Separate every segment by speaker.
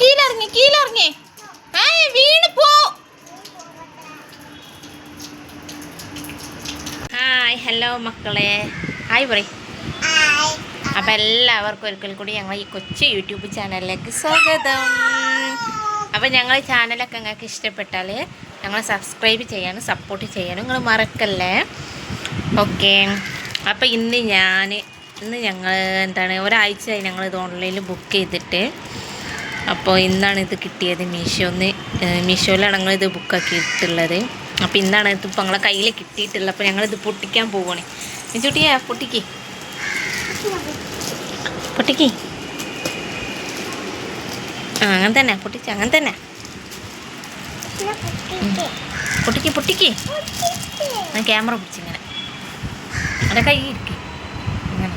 Speaker 1: കീഴിലിറങ്ങി കീഴിലിറങ്ങി. വീണ് പോ. Hi hello മക്കളെ. ഹായ് പറ അപ്പം എല്ലാവർക്കും ഒരിക്കൽ കൂടി ഞങ്ങൾ ഈ കൊച്ചു യൂട്യൂബ് ചാനലിലേക്ക് സ്വാഗതം. അപ്പം ഞങ്ങൾ ചാനലൊക്കെ നിങ്ങൾക്ക് ഇഷ്ടപ്പെട്ടാൽ ഞങ്ങൾ സബ്സ്ക്രൈബ് ചെയ്യാനും സപ്പോർട്ട് ചെയ്യാനും നിങ്ങൾ മറക്കല്ലേ? ഓക്കെ. അപ്പോൾ ഇന്ന് ഞാൻ ഇന്ന് ഞങ്ങൾ എന്താണ് ഒരാഴ്ചയായി ഞങ്ങൾ ഇത് ഓൺലൈനിൽ ബുക്ക് ചെയ്തിട്ട് അപ്പോൾ ഇന്നാണ് ഇത് കിട്ടിയത് മീഷോന്ന് മീഷോയിലാണ് ഞങ്ങളിത് ബുക്കാക്കിയിട്ടുള്ളത്. അപ്പോൾ ഇന്നാണ് ഇത് ഇപ്പോൾ ഞങ്ങളെ കയ്യിൽ കിട്ടിയിട്ടുള്ളത്. അപ്പോൾ ഞങ്ങളിത് പൊട്ടിക്കാൻ പോവുകയാണ് മിച്ചൂട്ടിയാ പൊട്ടിക്ക്. പൊട്ടിക്ക്. ആ അങ്ങനെ തന്നെ പൊട്ടിച്ച് അങ്ങനെ തന്നെ. പൊട്ടിക്ക് പൊട്ടിക്ക്. ഞാൻ ക്യാമറ പിടിച്ചിങ്ങനെ അവിടെ കൈ ഇരിക്കും. ഇങ്ങനെ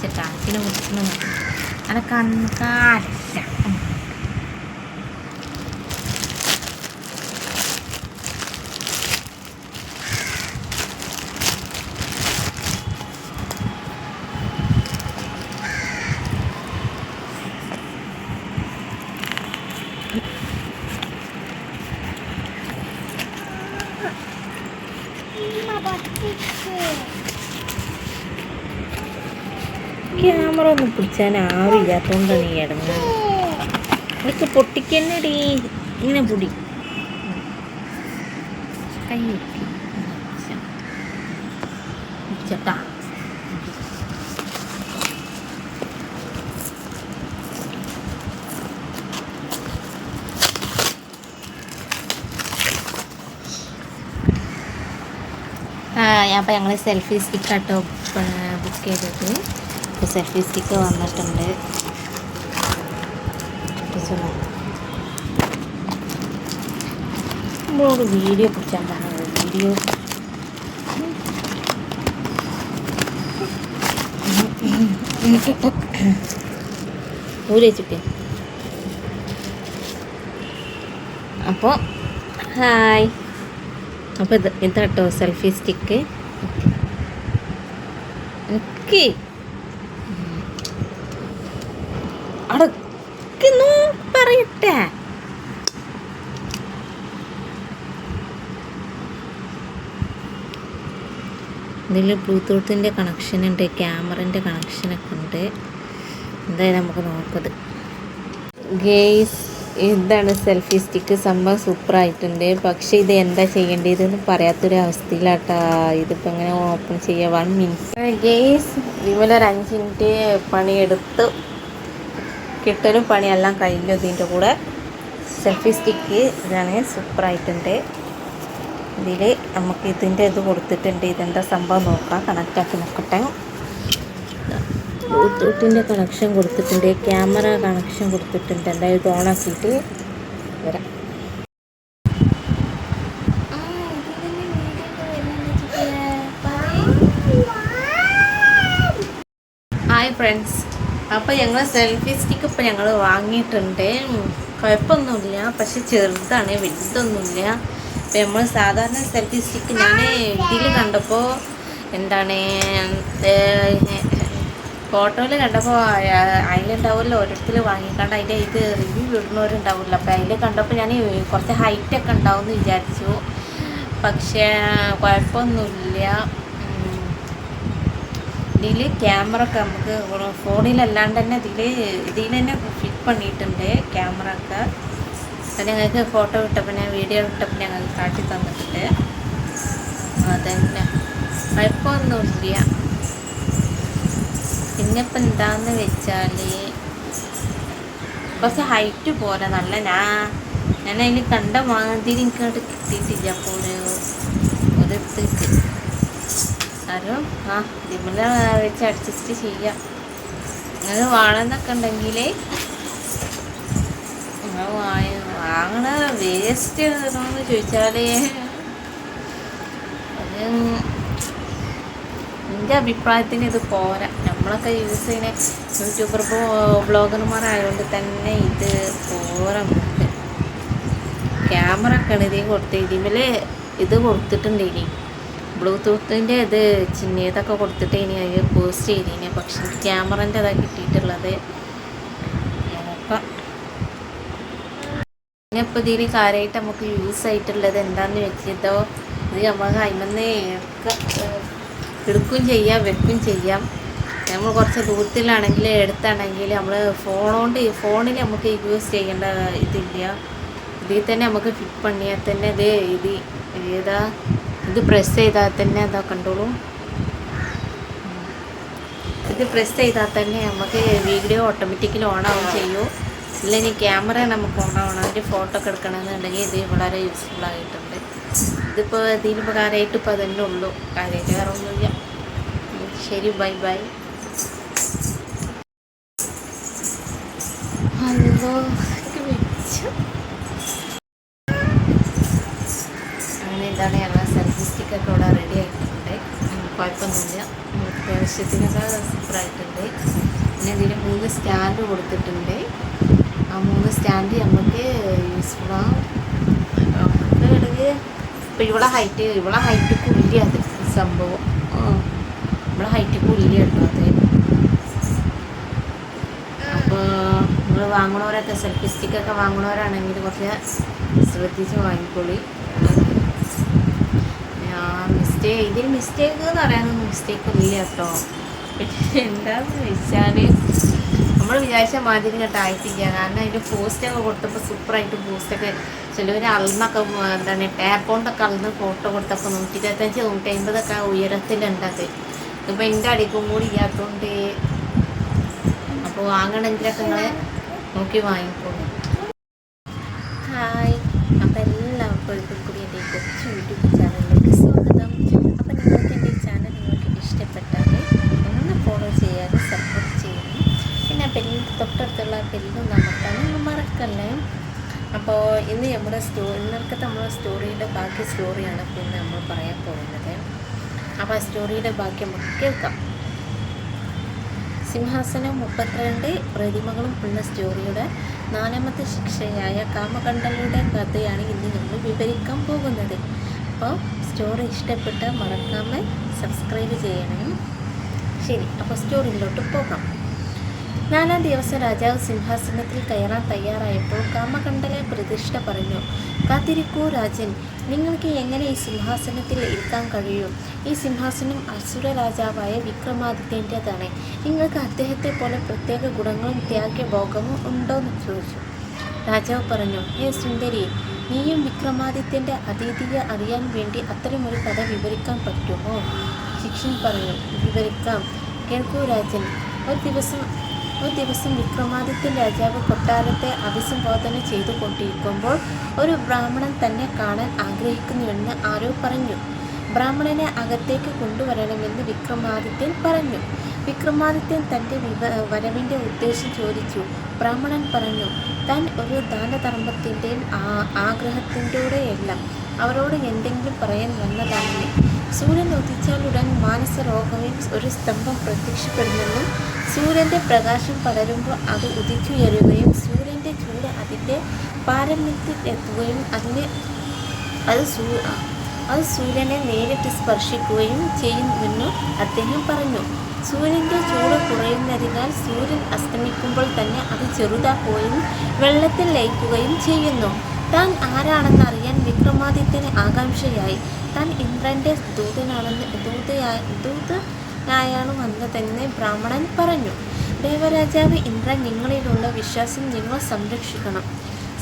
Speaker 1: ചേട്ടാ പിന്നെ പിടിച്ചു അല്ല കണ്ണാലല്ല ക്യാമറ ഒന്നും പിടിച്ചാൻ ആവില്ലാത്തോണ്ടാണ് ഈ ഇടങ്ങ എനിക്ക് പൊട്ടിക്കന്നടി. ഇങ്ങനെ പൊടി. കൈ. പിടിച്ചട്ടാ അപ്പോൾ ഞങ്ങൾ സെൽഫി സ്റ്റിക്കാട്ടോ ബുക്ക് ചെയ്തത്. ഇപ്പോൾ സെൽഫി സ്റ്റിക്ക് വന്നിട്ടുണ്ട്. നമ്മളോട് വീഡിയോ കുറിച്ചാൽ പറഞ്ഞത്. വീഡിയോ ഊരച്ചിട്ട് അപ്പോൾ ഹായ് അപ്പോൾ ഇത് ഇതാട്ടോ സെൽഫി സ്റ്റിക്ക് എനിക്ക് പറയട്ടെ ഇതിൽ ബ്ലൂടൂത്തിന്റെ കണക്ഷൻ ഉണ്ട് ക്യാമറന്റെ കണക്ഷനൊക്കെ ഉണ്ട്. എന്തായാലും നമുക്ക് നോക്കത് ഗെയ്സ് ഇതാണ് സെൽഫി സ്റ്റിക്ക്. സംഭവം സൂപ്പറായിട്ടുണ്ട്. പക്ഷേ ഇത് എന്താ ചെയ്യേണ്ടതെന്ന് പറയാത്തൊരു അവസ്ഥയിലാട്ടാ ഇതിപ്പോൾ എങ്ങനെ ഓപ്പൺ ചെയ്യുക വൺ മിനിറ്റ് ഗെയ്സ് ഇതുപോലെ ഒരു അഞ്ച് മിനിറ്റ് പണിയെടുത്ത്. കിട്ടലും പണിയെല്ലാം കഴിഞ്ഞു. ഇതിന്റെ കൂടെ സെൽഫി സ്റ്റിക്ക് ഇതാണ് സൂപ്പറായിട്ടുണ്ട് ഇതിൽ നമുക്ക് ഇതിന്റെ ഇത് കൊടുത്തിട്ടുണ്ട്. ഇതെന്താ സംഭവം നോക്കാം. കണക്റ്റാക്കി നോക്കട്ടെ. ബ്ലൂടൂത്തിന്റെ കണക്ഷൻ കൊടുത്തിട്ടുണ്ട്. ക്യാമറ കണക്ഷൻ കൊടുത്തിട്ടുണ്ട്. എന്തായാലും ഇത് ഓണാക്കിയിട്ട് വരാം. ഹായ് ഫ്രണ്ട്സ് അപ്പോൾ ഞങ്ങൾ സെൽഫി സ്റ്റിക്ക് ഇപ്പോൾ ഞങ്ങൾ വാങ്ങിയിട്ടുണ്ട്. കുഴപ്പമൊന്നുമില്ല പക്ഷെ ചെറുതാണ് വലുതൊന്നുമില്ല. അപ്പോൾ നമ്മൾ സാധാരണ സെൽഫി സ്റ്റിക്ക് ഞാൻ ഇതിൽ കണ്ടപ്പോൾ എന്താണ് ഫോട്ടോയിൽ കണ്ടപ്പോൾ അതിലുണ്ടാവുമല്ലോ ഓരോരുത്തർ വാങ്ങിക്കണ്ട അതിന്റെ ഇത് റിവ്യൂ ഇടുന്നവരുണ്ടാവില്ല അപ്പോൾ അതിൽ കണ്ടപ്പോൾ ഞാൻ കുറച്ച് ഹൈറ്റൊക്കെ ഉണ്ടാവും എന്ന് വിചാരിച്ചു. പക്ഷേ കുഴപ്പമൊന്നുമില്ല. ഇതിൽ ക്യാമറ ഒക്കെ നമുക്ക് ഫോണിലല്ലാണ്ട് തന്നെ ഇതിൽ ഇതിൽ തന്നെ ഫിറ്റ് പണിയിട്ടുണ്ട് ക്യാമറ ഒക്കെ. അത് ഞങ്ങൾക്ക് ഫോട്ടോ വിട്ടപ്പോൾ വീഡിയോ വിട്ടപ്പോൾ ഞങ്ങൾക്ക് കാട്ടി തന്നിട്ടുണ്ട്. അതന്നെ. കുഴപ്പമൊന്നുമില്ല. പിന്നെ ഇപ്പം എന്താന്ന് വെച്ചാൽ കുറച്ച് ഹൈറ്റ് പോലെ നല്ല ഞാൻ ഞാൻ അതിൽ കണ്ട മാതിരി എനിക്കങ്ങോട്ട് കിട്ടിയിട്ടില്ല. അപ്പോൾ ഒരു ഒരു ആരും ആ ഇതിമ്മല വെച്ച് അഡ്ജസ്റ്റ് ചെയ്യാം. നിങ്ങൾ വാണെന്നൊക്കെ ഉണ്ടെങ്കിൽ വാങ്ങണ വേസ്റ്റ് എന്ന് ചോദിച്ചാൽ അത് എന്റെ അഭിപ്രായത്തിന് ഇത് പോരാ. നമ്മളൊക്കെ യൂസ് ചെയ്യുന്ന യൂട്യൂബർ ബ്ലോഗർമാരായതുകൊണ്ട് തന്നെ ഇത് പോരാ ക്യാമറ ഒക്കെ ആണ് ഇതിൽ കൊടുത്ത്. ഇത് കൊടുത്തിട്ടുണ്ട് ഇനി ബ്ലൂടൂത്തിന്റെ ഇത് ചിഹ്നതൊക്കെ കൊടുത്തിട്ട് ഇനി അത് പോസ്റ്റ് ചെയ്തിന്. പക്ഷെ ക്യാമറന്റെ അതാണ് കിട്ടിയിട്ടുള്ളത്. നോക്കാം ഇപ്പോൾ ഇതിൽ കാര്യമായിട്ട് നമുക്ക് യൂസ് ആയിട്ടുള്ളത് എന്താണെന്ന് വെച്ചിട്ടോ ഇത് നമുക്ക് അതിമെന്ന് ഒക്കെ എടുക്കുകയും ചെയ്യാം വെക്കുകയും ചെയ്യാം. നമ്മൾ കുറച്ച് ദൂരത്തിലാണെങ്കിൽ എടുത്താണെങ്കിൽ നമ്മൾ ഫോണോണ്ട് ഫോണിൽ നമുക്ക് യൂസ് ചെയ്യേണ്ട ഇതില്ല. ഇതിൽ തന്നെ നമുക്ക് ഫിറ്റ് പണിയാൽ തന്നെ ഇത് ഇത് ഏതാ? ഇത് പ്രസ് ചെയ്താൽ തന്നെ അതാ കണ്ടോളൂ. ഇത് പ്രസ് ചെയ്താൽ തന്നെ നമുക്ക് വീഡിയോ ഓട്ടോമാറ്റിക്കലി ഓൺ ആവും ചെയ്യും. ഇല്ലെങ്കിൽ ക്യാമറ നമുക്ക് ഓൺ ആവണം. അതിന്റെ ഫോട്ടോ ഒക്കെ എടുക്കണമെന്നുണ്ടെങ്കിൽ ഇത് വളരെ യൂസ്ഫുൾ ആയിട്ടുണ്ട്. ഇതിപ്പോൾ ഇതിന് ഉപകാരമായിട്ട് ഇപ്പോൾ അതന്നെ ഉള്ളൂ. കാര്യമായിട്ട് വേറെ ഒന്നുമില്ല. ശരി ബൈ ബൈ അല്ലോ വെച്ചു അങ്ങനെ ഇതാണ് ഞങ്ങൾ സെൽഫി സ്റ്റിക്കൊക്കെ ഇവിടെ റെഡി ആയിട്ടുണ്ട് ഉം, കുഴപ്പമൊന്നുമില്ല ഉം, അത്യാവശ്യത്തിനൊക്കെ സൂപ്പറായിട്ടുണ്ട് പിന്നെ ഇതിന് മൂന്ന് സ്റ്റാൻഡ് കൊടുത്തിട്ടുണ്ട്. ആ മൂന്ന് സ്റ്റാൻഡ് നമുക്ക് യൂസ്ഫുൾ വേണമെങ്കിൽ ഇപ്പം ഇവിടെ ഹൈറ്റ് ഇവിടെ ഹൈറ്റ് കുല്യ അത് സംഭവം. ഇവിടെ ഹൈറ്റ് കേട്ടോ അത്. അപ്പോൾ നിങ്ങൾ വാങ്ങണവരൊക്കെ സെൽഫി സ്റ്റിക്കൊക്കെ വാങ്ങണവരാണെങ്കിൽ കുറച്ച് ശ്രദ്ധിച്ച് വാങ്ങിക്കോളി. മിസ്റ്റേക്ക് ഇതിൽ മിസ്റ്റേക്ക് എന്ന് പറയാനൊന്നും മിസ്റ്റേക്ക് ഇല്ല കേട്ടോ. എന്താണെന്ന് വെച്ചാൽ നമ്മൾ വിചാരിച്ച മാതിരി കേട്ടോ ആയിട്ടില്ല. കാരണം അതിന്റെ പോസ്റ്റൊക്കെ കൊടുത്തപ്പോൾ സൂപ്പറായിട്ട് പോസ്റ്റൊക്കെ ചിലവർ അളന്നൊക്കെ എന്താണ് ടാപ്പ് കൊണ്ടൊക്കെ അളന്ന് ഫോട്ടോ കൊടുത്തപ്പോൾ നൂറ്റി ഇരുപത്തഞ്ച് നൂറ്റി അമ്പതൊക്കെ ഉയരത്തിലുണ്ടത് ഇപ്പം എന്റെ അടിക്കും കൂടി ഇല്ലാത്തതുകൊണ്ട് അപ്പോൾ വാങ്ങണമെങ്കിലൊക്കെ നിങ്ങൾ നോക്കി വാങ്ങിക്കോളൂ ഹായ് അപ്പോൾ എല്ലാവർക്കും ഒരിക്കൽ കൂടി എന്റെ ഈ കൊച്ചു യൂട്യൂബ് ചാനലിലേക്ക് സ്വാഗതം അപ്പോൾ നിങ്ങൾക്ക് എന്റെ ഈ ചാനൽ നിങ്ങൾക്ക് ഇഷ്ടപ്പെട്ടാൽ ഒന്ന് ഫോളോ ചെയ്യാനും സപ്പോർട്ട് ചെയ്യണം പിന്നെ ബെല്ലിൽ തൊട്ടടുത്തുള്ള ബെല്ലും നമുക്കാണ് നിങ്ങൾ മറക്കല്ലേ അപ്പോൾ ഇന്ന് നമ്മുടെ സ്റ്റോ ഇന്നലത്തെ നമ്മുടെ സ്റ്റോറിയുടെ ബാക്കി സ്റ്റോറിയാണ് പിന്നെ നമ്മൾ പറയാൻ പോകുന്നത്. അപ്പോൾ ആ സ്റ്റോറിയുടെ ബാക്കി നമുക്ക് കേൾക്കാം. സിംഹാസനം മുപ്പത്തിരണ്ട് പ്രതിമകളും ഉള്ള സ്റ്റോറിയുടെ നാലാമത്തെ ശിക്ഷയായ കാമകണ്ഠലയുടെ കഥയാണ് ഇന്ന് നമ്മൾ വിവരിക്കാൻ പോകുന്നത്. അപ്പോൾ സ്റ്റോറി ഇഷ്ടപ്പെട്ട് മറക്കാമെ സബ്സ്ക്രൈബ് ചെയ്യണം. ശരി അപ്പോൾ സ്റ്റോറിയിലോട്ട് പോകാം. നാലാം ദിവസം രാജാവ് സിംഹാസനത്തിൽ കയറാൻ തയ്യാറായപ്പോൾ കാമകണ്ഠനെ പ്രതിഷ്ഠ പറഞ്ഞു. കാത്തിരിക്കൂ രാജൻ നിങ്ങൾക്ക് എങ്ങനെ ഈ സിംഹാസനത്തിൽ ഇരിക്കാൻ കഴിയും? ഈ സിംഹാസനം അസുര രാജാവായ വിക്രമാദിത്യന്റെതാണ്. നിങ്ങൾക്ക് അദ്ദേഹത്തെ പോലെ പ്രത്യേക ഗുണങ്ങളും ഉണ്ടോ എന്ന് ചോദിച്ചു. രാജാവ് പറഞ്ഞു ഹേ സുന്ദരി നീയും വിക്രമാദിത്യന്റെ അതീതിയെ അറിയാൻ വേണ്ടി അത്തരമൊരു കഥ വിവരിക്കാൻ പറ്റുമോ? ശിക്ഷൻ പറഞ്ഞു വിവരിക്കാം. കേൾക്കൂ രാജൻ ഒരു ദിവസം ഒരു ദിവസം വിക്രമാദിത്യ രാജാവ് കൊട്ടാരത്തെ അഭിസംബോധന ചെയ്തു കൊണ്ടിരിക്കുമ്പോൾ ഒരു ബ്രാഹ്മണൻ തന്നെ കാണാൻ ആഗ്രഹിക്കുന്നുവെന്ന് ആരോ പറഞ്ഞു. ബ്രാഹ്മണനെ അകത്തേക്ക് കൊണ്ടുവരണമെന്ന് വിക്രമാദിത്യൻ പറഞ്ഞു. വിക്രമാദിത്യൻ തന്റെ വിവ വരവിന്റെ ഉദ്ദേശം ചോദിച്ചു. ബ്രാഹ്മണൻ പറഞ്ഞു താൻ ഒരു ദാനധർമ്മത്തിന്റെയും ആഗ്രഹത്തിന്റെയോടെയല്ല. അവരോട് എന്തെങ്കിലും പറയാൻ വന്നതാണെന്ന് സൂര്യൻ ഉദിച്ചാലുടൻ രോഗങ്ങളിൽ ഒരു സ്തംഭം പ്രത്യക്ഷപ്പെടുമെന്നും സൂര്യന്റെ പ്രകാശം പടരുമ്പോൾ അത് ഉദിച്ചുയരുകയും സൂര്യന്റെ ചൂട് അതിന്റെ പാരമ്യത്തിൽ എത്തുകയും അതിനെ അത് സൂ അത് സൂര്യനെ നേരിട്ട് സ്പർശിക്കുകയും ചെയ്യുമെന്നു അദ്ദേഹം പറഞ്ഞു. സൂര്യന്റെ ചൂട് കുറയുന്നതിനാൽ സൂര്യൻ അസ്തമിക്കുമ്പോൾ തന്നെ അത് ചെറുതാക്കുകയും വെള്ളത്തിൽ ലയിക്കുകയും ചെയ്യുന്നു. താൻ ആരാണെന്ന് അറിയാൻ വിക്രമാദിത്യന് ആകാംക്ഷയായി. താൻ ഇന്ദ്രന്റെ ദൂതനാണെന്ന് ദൂതയായി ദൂതനായാണ് വന്നതെന്ന് ബ്രാഹ്മണൻ പറഞ്ഞു. ദേവരാജാവ് ഇന്ദ്രൻ നിങ്ങളിലുള്ള വിശ്വാസം നിങ്ങൾ സംരക്ഷിക്കണം.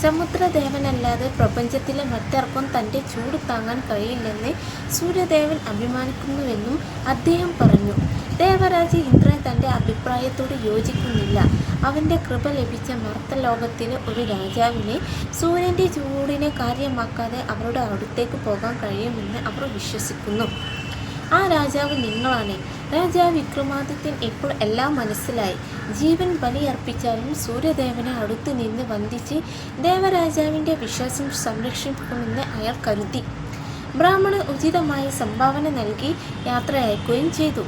Speaker 1: സമുദ്രദേവനല്ലാതെ പ്രപഞ്ചത്തിലെ മറ്റാർക്കും തന്റെ ചൂട് താങ്ങാൻ കഴിയില്ലെന്ന് സൂര്യദേവൻ അഭിമാനിക്കുന്നുവെന്നും അദ്ദേഹം പറഞ്ഞു. ദേവരാജ ഇന്ദ്രൻ തന്റെ അഭിപ്രായത്തോട് യോജിക്കുന്നില്ല. അവന്റെ കൃപ ലഭിച്ച മർത്തലോകത്തിലെ ഒരു രാജാവിനെ സൂര്യന്റെ ചൂടിനെ കാര്യമാക്കാതെ അവരുടെ അടുത്തേക്ക് പോകാൻ കഴിയുമെന്ന് അവർ വിശ്വസിക്കുന്നു. ആ രാജാവ് നിങ്ങളാണ്. രാജാവ് വിക്രമാദിത്യൻ ഇപ്പോൾ എല്ലാം മനസ്സിലായി. ജീവൻ ബലിയർപ്പിച്ചാലും സൂര്യദേവനെ അടുത്ത് നിന്ന് വന്ദിച്ച് ദേവരാജാവിന്റെ വിശ്വാസം സംരക്ഷിക്കുമെന്ന് അയാൾ കരുതി. ബ്രാഹ്മണൻ ഉചിതമായ സംഭാവന നൽകി യാത്ര അയക്കുകയും ചെയ്തു.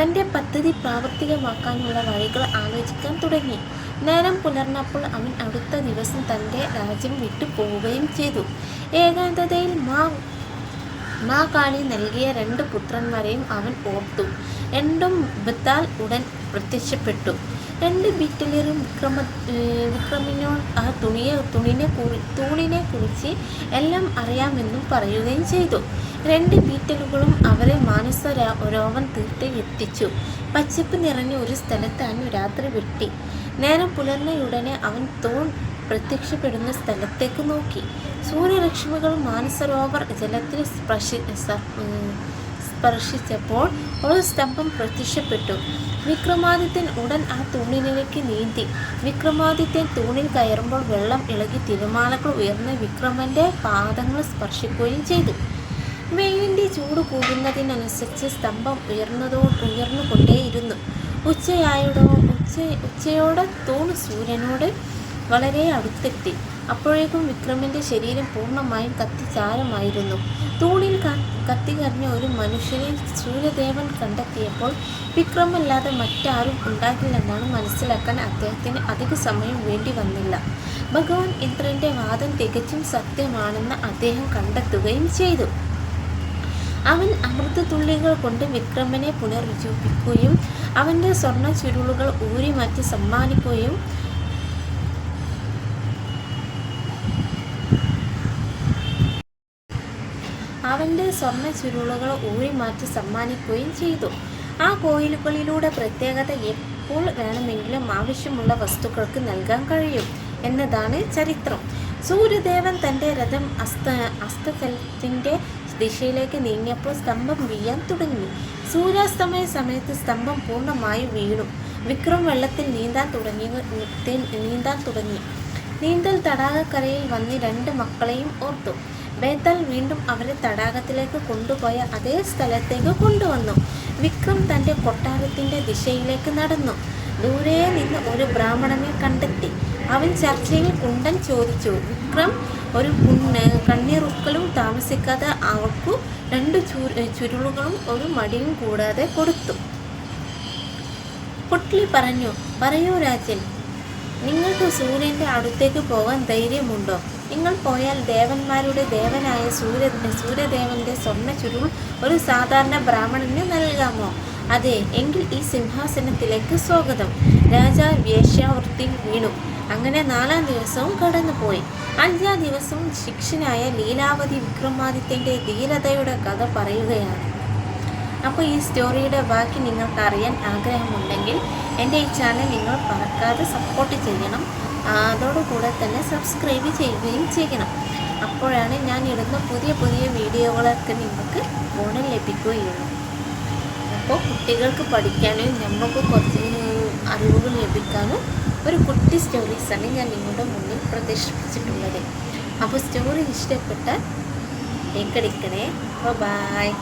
Speaker 1: തന്റെ പദ്ധതി പ്രാവർത്തികമാക്കാനുള്ള വഴികൾ ആലോചിക്കാൻ തുടങ്ങി. നേരം പുലർന്നപ്പോൾ അവൻ അടുത്ത ദിവസം തന്റെ രാജ്യം വിട്ടു പോവുകയും ചെയ്തു. ഏകാന്തതയിൽ മാ മാകാളി നൽകിയ രണ്ട് പുത്രന്മാരെയും അവൻ ഓർത്തു. രണ്ടും ബത്താൽ ഉടൻ പ്രത്യക്ഷപ്പെട്ടു. രണ്ട് ബീറ്റലറും വിക്രമ വിക്രമിനോ ആ തുണിയെ തുണിനെ കുറി തൂണിനെ കുറിച്ച് എല്ലാം അറിയാമെന്നും പറയുകയും ചെയ്തു. രണ്ട് ബീറ്റലുകളും അവരെ മാനസ രോമം തീർത്ത് എത്തിച്ചു. പച്ചപ്പ് നിറഞ്ഞ ഒരു സ്ഥലത്താണ് രാത്രി വെട്ടി. നേരം പുലർന്നയുടനെ അവൻ തൂൺ പ്രത്യക്ഷപ്പെടുന്ന സ്ഥലത്തേക്ക് നോക്കി. സൂര്യലക്ഷ്മികൾ മാനസരോവർ ജലത്തിൽ സ്പർശി സ്പർശിച്ചപ്പോൾ ഒരു സ്തംഭം പ്രത്യക്ഷപ്പെട്ടു. വിക്രമാദിത്യൻ ഉടൻ ആ തൂണിലേക്ക് നീന്തി. വിക്രമാദിത്യൻ തൂണിൽ കയറുമ്പോൾ വെള്ളം ഇളകി തിരമാലകൾ ഉയർന്ന് വിക്രമന്റെ പാദങ്ങൾ സ്പർശിക്കുകയും ചെയ്തു. വെയിലിന്റെ ചൂട് കൂടുന്നതിനനുസരിച്ച് സ്തംഭം ഉയർന്നതോ ഉയർന്നുകൊണ്ടേയിരുന്നു. ഉച്ചയായടോ ഉച്ച ഉച്ചയോടെ തൂൺ സൂര്യനോട് വളരെ അടുത്തെത്തി. അപ്പോഴേക്കും വിക്രമിന്റെ ശരീരം പൂർണമായും കത്തിചാരമായിരുന്നു തൂണിൽ ക- കത്തികരിഞ്ഞ ഒരു മനുഷ്യനെ സൂര്യദേവൻ കണ്ടെത്തിയപ്പോൾ വിക്രമല്ലാതെ മറ്റാരും ഉണ്ടാകില്ലെന്നാണ് മനസ്സിലാക്കാൻ അദ്ദേഹത്തിന് അധിക സമയം വേണ്ടി വന്നില്ല. ഭഗവാൻ ഇന്ദ്രന്റെ വാദം തികച്ചും സത്യമാണെന്ന് അദ്ദേഹം കണ്ടെത്തുകയും ചെയ്തു. അവൻ അമൃതതുള്ളികൾ കൊണ്ട് വിക്രമനെ പുനരുജ്ജീവിപ്പിക്കുകയും അവന്റെ സ്വർണ ചുരുളുകൾ ഊരി മാറ്റി സമ്മാനിക്കുകയും അവന്റെ സ്വർണ ചുരുളുകൾ ഊരി മാറ്റി സമ്മാനിക്കുകയും ചെയ്തു. ആ കോയിലുകളിലൂടെ പ്രത്യേകത എപ്പോൾ വേണമെങ്കിലും ആവശ്യമുള്ള വസ്തുക്കൾക്ക് നൽകാൻ കഴിയും എന്നതാണ് ചരിത്രം. സൂര്യദേവൻ തന്റെ രഥം അസ്ത അസ്തകലത്തിന്റെ ദിശയിലേക്ക് നീങ്ങിയപ്പോൾ സ്തംഭം വീഴാൻ തുടങ്ങി. സൂര്യാസ്തമയ സമയത്ത് സ്തംഭം പൂർണമായി വീണു. വിക്രം വെള്ളത്തിൽ നീന്താൻ തുടങ്ങി നീന്താൻ തുടങ്ങി. നീന്തൽ തടാകക്കരയിൽ വന്ന് രണ്ട് മക്കളെയും ഓർത്തു. ബേത്താൽ വീണ്ടും അവരെ തടാകത്തിലേക്ക് കൊണ്ടുപോയ അതേ സ്ഥലത്തേക്ക് കൊണ്ടുവന്നു. വിക്രം തന്റെ കൊട്ടാരത്തിന്റെ ദിശയിലേക്ക് നടന്നു. ദൂരെ നിന്ന് ഒരു ബ്രാഹ്മണനെ കണ്ടെത്തി. അവൻ ചർച്ചയിൽ കുണ്ടൻ ചോദിച്ചു വിക്രം ഒരു കുണ്ണ് കണ്ണീറുക്കളും താമസിക്കാതെ അവർക്കു രണ്ട് ചുരു ചുരുളുകളും ഒരു മടിയും കൂടാതെ കൊടുത്തു. പുട്ട്ലി പറഞ്ഞു പറയൂ രാജൻ നിങ്ങൾക്ക് സൂര്യന്റെ അടുത്തേക്ക് പോകാൻ ധൈര്യമുണ്ടോ? നിങ്ങൾ പോയാൽ ദേവന്മാരുടെ ദേവനായ സൂര്യ സൂര്യദേവന്റെ സ്വർണ ചുരുൾ ഒരു സാധാരണ ബ്രാഹ്മണന് നൽകാമോ? അതെ എങ്കിൽ ഈ സിംഹാസനത്തിലേക്ക് സ്വാഗതം. രാജാ വേശ്യാവൃത്തി വീണു. അങ്ങനെ നാലാം ദിവസവും കടന്നുപോയി. അഞ്ചാം ദിവസവും ശിക്ഷനായ ലീലാവതി വിക്രമാദിത്യന്റെ ധീരതയുടെ കഥ പറയുകയാണ്. അപ്പോൾ ഈ സ്റ്റോറിയുടെ ബാക്കി നിങ്ങൾക്ക് അറിയാൻ ആഗ്രഹമുണ്ടെങ്കിൽ എന്റെ ഈ ചാനൽ നിങ്ങൾ മറക്കാതെ സപ്പോർട്ട് ചെയ്യണം. അതോടുകൂടെ തന്നെ സബ്സ്ക്രൈബ് ചെയ്യുകയും ചെയ്യണം. അപ്പോഴാണ് ഞാൻ ഇടുന്ന പുതിയ പുതിയ വീഡിയോകളൊക്കെ നിങ്ങൾക്ക് ഫോണിൽ ലഭിക്കുകയുള്ളൂ. അപ്പോൾ കുട്ടികൾക്ക് പഠിക്കാനും നമുക്ക് കുറച്ച് അറിവുകൾ ലഭിക്കാനും ഒരു കുട്ടി സ്റ്റോറീസാണ് ഞാൻ നിങ്ങളുടെ മുന്നിൽ പ്രദർശിപ്പിച്ചിട്ടുള്ളത്. അപ്പോൾ സ്റ്റോറി ഇഷ്ടപ്പെട്ടാൽ എക്കടിക്കണേ അപ്പോൾ ബായ്